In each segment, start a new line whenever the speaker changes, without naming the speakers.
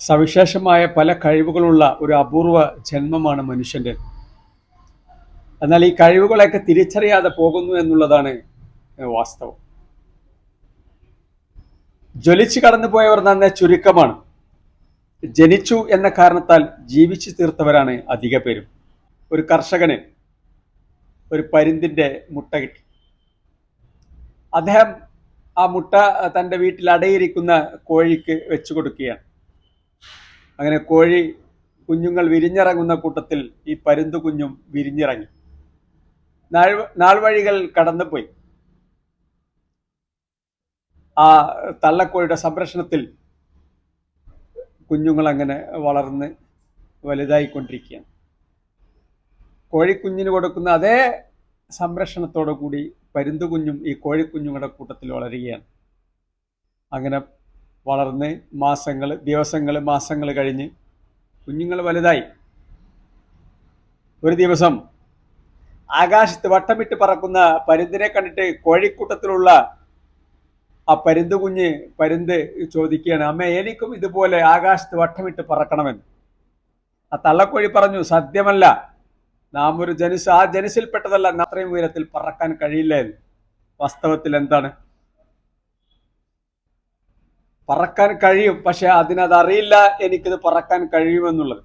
സവിശേഷമായ പല കഴിവുകളുള്ള ഒരു അപൂർവ ജന്മമാണ് മനുഷ്യന്റെ. എന്നാൽ ഈ കഴിവുകളൊക്കെ തിരിച്ചറിയാതെ പോകുന്നു എന്നുള്ളതാണ് വാസ്തവം. ജ്വലിച്ചു കടന്നുപോയവർ നന്നെ ചുരുക്കമാണ്. ജനിച്ചു എന്ന കാരണത്താൽ ജീവിച്ചു തീർത്തവരാണ് അധിക പേരും. ഒരു കർഷകന് ഒരു പരുന്തിന്റെ മുട്ട കിട്ടി. അദ്ദേഹം ആ മുട്ട തന്റെ വീട്ടിൽ അടയിരിക്കുന്ന കോഴിക്ക് വെച്ചു കൊടുക്കുകയാണ്. അങ്ങനെ കോഴി കുഞ്ഞുങ്ങൾ വിരിഞ്ഞിറങ്ങുന്ന കൂട്ടത്തിൽ ഈ പരുന്തു കുഞ്ഞും വിരിഞ്ഞിറങ്ങി. നാൾ വഴികൾ കടന്നുപോയി. ആ തള്ളക്കോഴിയുടെ സംരക്ഷണത്തിൽ കുഞ്ഞുങ്ങൾ അങ്ങനെ വളർന്ന് വലുതായിക്കൊണ്ടിരിക്കുകയാണ്. കോഴിക്കുഞ്ഞിന് കൊടുക്കുന്ന അതേ സംരക്ഷണത്തോടു കൂടി പരുന്തു കുഞ്ഞും ഈ കോഴിക്കുഞ്ഞുങ്ങളുടെ കൂട്ടത്തിൽ വളരുകയാണ്. അങ്ങനെ വളർന്ന് മാസങ്ങൾ ദിവസങ്ങൾ മാസങ്ങൾ കഴിഞ്ഞ് കുഞ്ഞുങ്ങൾ വലുതായി. ഒരു ദിവസം ആകാശത്ത് വട്ടമിട്ട് പറക്കുന്ന പരുന്തിനെ കണ്ടിട്ട് കോഴിക്കൂട്ടത്തിലുള്ള ആ പരുന്ത് കുഞ്ഞ് പരുന്ത് ചോദിക്കുകയാണ് അമ്മ എനിക്കും ഇതുപോലെ ആകാശത്ത് വട്ടമിട്ട് പറക്കണമെന്ന്. ആ തള്ളക്കോഴി പറഞ്ഞു സത്യമല്ല. നാം ഒരു ജനുസ് ആ ജനുസിൽപ്പെട്ടതല്ല അത്രയും ഉയരത്തിൽ പറക്കാൻ കഴിയില്ല വാസ്തവത്തിൽ എന്താണ്? പറക്കാൻ കഴിയും. പക്ഷെ അതിനത് അറിയില്ല. എനിക്കിത് പറക്കാൻ കഴിയുമെന്നുള്ളത്.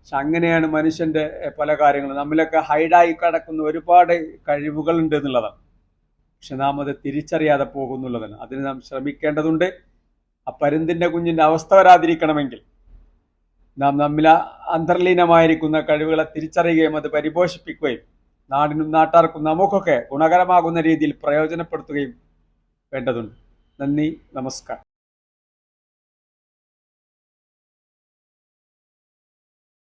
പക്ഷെ അങ്ങനെയാണ് മനുഷ്യന്റെ പല കാര്യങ്ങളും. നമ്മിലൊക്കെ ഹൈഡായി കിടക്കുന്ന ഒരുപാട് കഴിവുകൾ ഉണ്ട് എന്നുള്ളതാണ്. പക്ഷെ നാം അത് തിരിച്ചറിയാതെ പോകുന്നുള്ളതാണ്. അതിന് നാം ശ്രമിക്കേണ്ടതുണ്ട്. ആ പരുന്തിന്റെ കുഞ്ഞിന്റെ അവസ്ഥ വരാതിരിക്കണമെങ്കിൽ നാം നമ്മിൽ അന്തർലീനമായിരിക്കുന്ന കഴിവുകളെ തിരിച്ചറിയുകയും അത് പരിപോഷിപ്പിക്കുകയും നാടിനും നാട്ടാർക്കും നമുക്കൊക്കെ ഗുണകരമാകുന്ന രീതിയിൽ പ്രയോജനപ്പെടുത്തുകയും വേണ്ടതുണ്ട്. നന്ദി നമസ്കാരം.